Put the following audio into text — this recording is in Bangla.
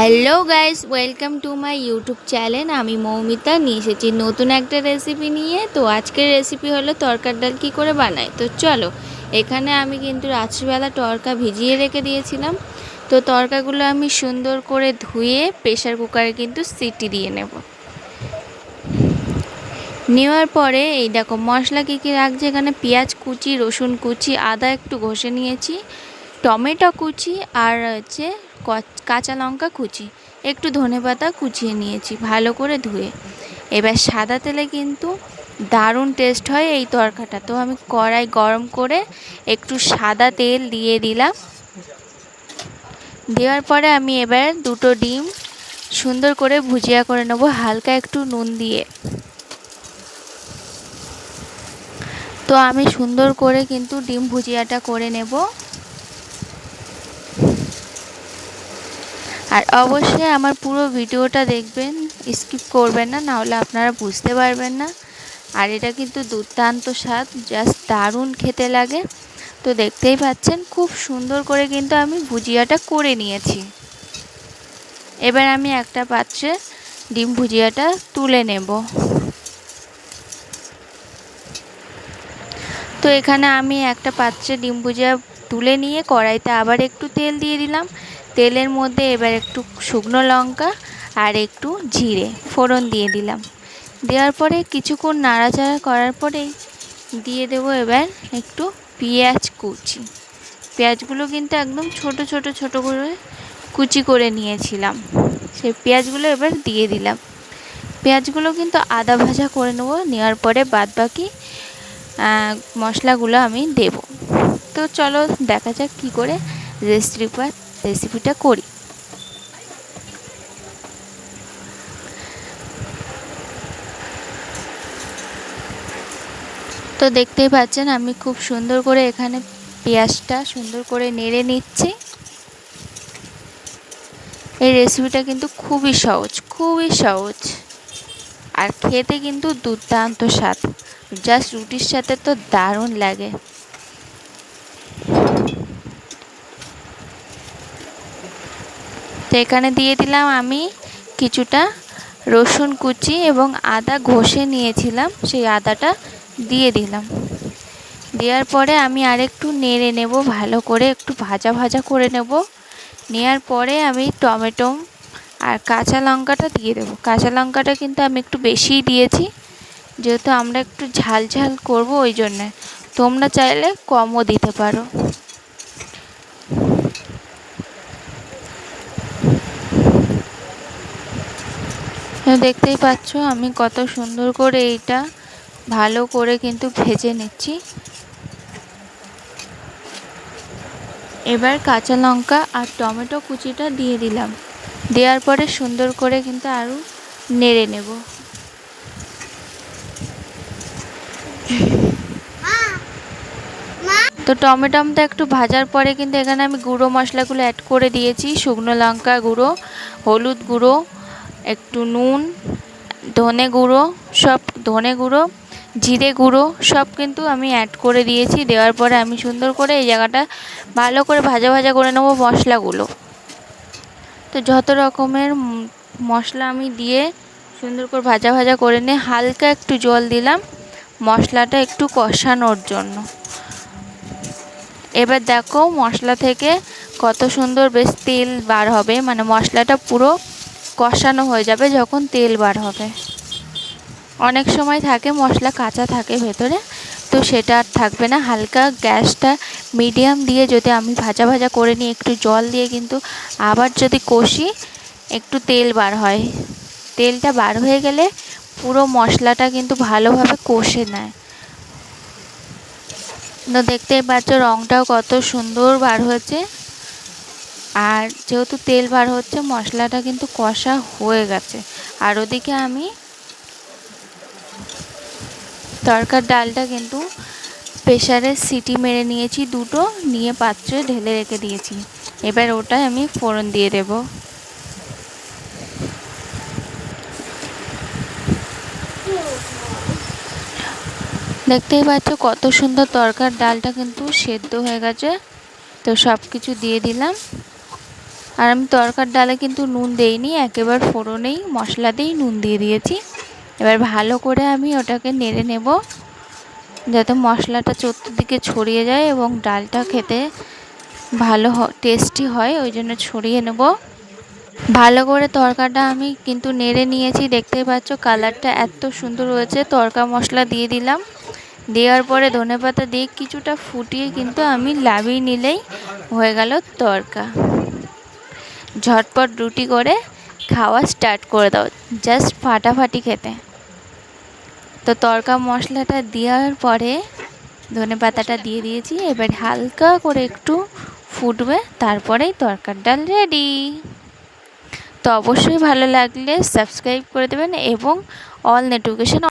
Hello guys welcome to my YouTube channel আমি মৌমিতা, নিয়ে এসেছি নতুন একটা রেসিপি নিয়ে। তো আজকের রেসিপি হলো তরকার ডাল কী করে বানাই তো চলো, এখানে আমি কিন্তু রাত্রিবেলা তরকা ভিজিয়ে রেখে দিয়েছিলাম। তো তরকাগুলো আমি সুন্দর করে ধুয়ে প্রেশার কুকারে কিন্তু সিটি দিয়ে নেব। নেওয়ার পরে এই দেখো মশলা কী কী রাখছে এখানে? পেঁয়াজ কুচি, রসুন কুচি, আদা একটু ঘষে নিয়েছি, টমেটো কুচি আর হচ্ছে কাঁচা লঙ্কা কুচি। একটু ধনে পাতা কুচিয়ে নিয়েছি, ভালো করে ধুয়ে। এবার সাদা তেলে কিন্তু দারুণ টেস্ট হয় এই তরকাটা। তো আমি কড়াই গরম করে একটু সাদা তেল দিয়ে দিলাম। দেওয়ার পরে আমি এবার দুটো ডিম সুন্দর করে ভুজিয়া করে নেব, হালকা একটু নুন দিয়ে। তো আমি সুন্দর করে কিন্তু ডিম ভুজিয়াটা করে নেব। আর অবশ্যই আমার পুরো ভিডিওটা দেখবেন, স্কিপ করবেন না, নাহলে আপনারা বুঝতে পারবেন না। আর এটা কিন্তু দুর্দান্ত স্বাদ, জাস্ট দারুণ খেতে লাগে। তো দেখতেই পাচ্ছেন, খুব সুন্দর করে কিন্তু আমি ভুজিয়াটা করে নিয়েছি। এবার আমি একটা পাত্রে ডিম ভুজিয়াটা তুলে নেব। তো এখানে আমি একটা পাত্রে ডিম ভুজিয়া তুলে নিয়ে কড়াইতে আবার একটু তেল দিয়ে দিলাম। তেলের মধ্যে এবার একটু শুকনো লঙ্কা আর একটু জিরে ফোড়ন দিয়ে দিলাম। দেওয়ার পরে কিছুক্ষণ নাড়াচাড়া করার পরেই দিয়ে দেব এবার একটু পেঁয়াজ কুচি। পেঁয়াজগুলো কিন্তু একদম ছোট ছোট ছোট করে কুচি করে নিয়েছিলাম। সেই পেঁয়াজগুলো এবার দিয়ে দিলাম। পেঁয়াজগুলো কিন্তু আদা ভাজা করে নেব, নেওয়ার পরে বাদ বাকি মশলাগুলো আমি দেব। তো চলো দেখা যাক কী করে রেসিপি রেসিপিটা করি। তো দেখতেই পাচ্ছেন, আমি খুব সুন্দর করে এখানে পেঁয়াজটা সুন্দর করে নেড়ে নিচ্ছি। এই রেসিপিটা কিন্তু খুবই সহজ খুবই সহজ। আর খেতে কিন্তু দুর্দান্ত স্বাদ, জাস্ট রুটির সাথে তো দারুণ লাগে। তো এখানে দিয়ে দিলাম আমি কিছুটা রসুন কুচি এবং আদা ঘষে নিয়েছিলাম, সেই আদাটা দিয়ে দিলাম। দেওয়ার পরে আমি আরেকটু নেড়ে নেব, ভালো করে একটু ভাজা ভাজা করে নেব। নেওয়ার পরে আমি টমেটো আর কাঁচা লঙ্কাটা দিয়ে দেবো। কাঁচা লঙ্কাটা কিন্তু আমি একটু বেশিই দিয়েছি, যেহেতু আমরা একটু ঝাল ঝাল করব ওই জন্যে। তোমরা চাইলে কমও দিতে পারো। দেখতেই পাচ্ছ, আমি কত সুন্দর করে এইটা ভালো করে কিন্তু ভেজে নিচ্ছি। এবার কাঁচা লঙ্কা আর টমেটো কুচিটা দিয়ে দিলাম। দেওয়ার পরে সুন্দর করে কিন্তু আরও নেড়ে নেব। তো টমেটোমটা একটু ভাজার পরে কিন্তু এখানে আমি গুঁড়ো মশলাগুলো অ্যাড করে দিয়েছি। শুকনো লঙ্কা গুঁড়ো, হলুদ গুঁড়ো একটু নুন, ধনে গুঁড়ো, সব ধনে গুঁড়ো, জিরে গুঁড়ো, সব কিন্তু আমি অ্যাড করে দিয়েছি। দেওয়ার পরে আমি সুন্দর করে এই জায়গাটা ভালো করে ভাজা ভাজা করে নেব মশলাগুলো। তো যত রকমের মশলা আমি দিয়ে সুন্দর করে ভাজা ভাজা করে নিয়ে হালকা একটু জল দিলাম, মশলাটা একটু কষানোর জন্য। এবার দেখো মশলা থেকে কত সুন্দর বেশ তেল বার হবে মানে মশলাটা পুরো কষানো হয়ে যাবে যখন তেল বার হবে। অনেক সময় থাকে মশলা কাঁচা থাকে ভেতরে, তো সেটা আর থাকবে না। হালকা গ্যাসটা মিডিয়াম দিয়ে যদি আমি ভাজা ভাজা করে নিই, একটু জল দিয়ে কিন্তু আবার যদি কষি, একটু তেল বার হয়। তেলটা বার হয়ে গেলে পুরো মশলাটা কিন্তু ভালোভাবে কষে নেয়। তো দেখতেই পাচ্ছ রঙটাও কত সুন্দর বার হয়েছে। আর যেহেতু তেল বার হচ্ছে, মশলাটা কিন্তু কষা হয়ে গেছে। আর ওদিকে আমি তরকার ডালটা কিন্তু প্রেশারে সিটি মেরে নিয়েছি দুটো, নিয়ে পাত্রে ঢেলে রেখে দিয়েছি। এবার ওটাই আমি ফোড়ন দিয়ে দেব। দেখতেই পাচ্ছ কত সুন্দর তরকার ডালটা কিন্তু সেদ্ধ হয়ে গেছে। তো সব কিছু দিয়ে দিলাম। আর আমি তরকার ডালে কিন্তু নুন দেইনি, একেবারে ফোড়নেই মশলা দিয়েই নুন দিয়ে দিয়েছি। এবার ভালো করে আমি ওটাকে নেড়ে নেব, যাতে মশলাটা চতুর্দিকে ছড়িয়ে যায় এবং ডালটা খেতে ভালো টেস্টি হয়, ওই জন্য ছড়িয়ে নেব। ভালো করে তরকাটা আমি কিন্তু নেড়ে নিয়েছি, দেখতেই পাচ্ছ কালারটা এত সুন্দর হয়েছে, তরকা মশলা দিয়ে দিলাম। দেওয়ার পরে ধনেপাতা দিয়ে কিছুটা ফুটিয়ে কিন্তু আমি লাভিয়ে নিলেই হয়ে গেল তরকা। ঝটপট রুটি করে খাওয়া স্টার্ট করে দাও। জাস্ট ফাটাফাটি খেতে। তো তরকা মশলাটা দেওয়ার পরে ধনে পাতাটা দিয়ে দিয়েছি। এবার হালকা করে একটু ফুটবে, তারপরেই তরকার ডাল রেডি তো অবশ্যই ভালো লাগলে সাবস্ক্রাইব করে দেবেন এবং অল নোটিফিকেশন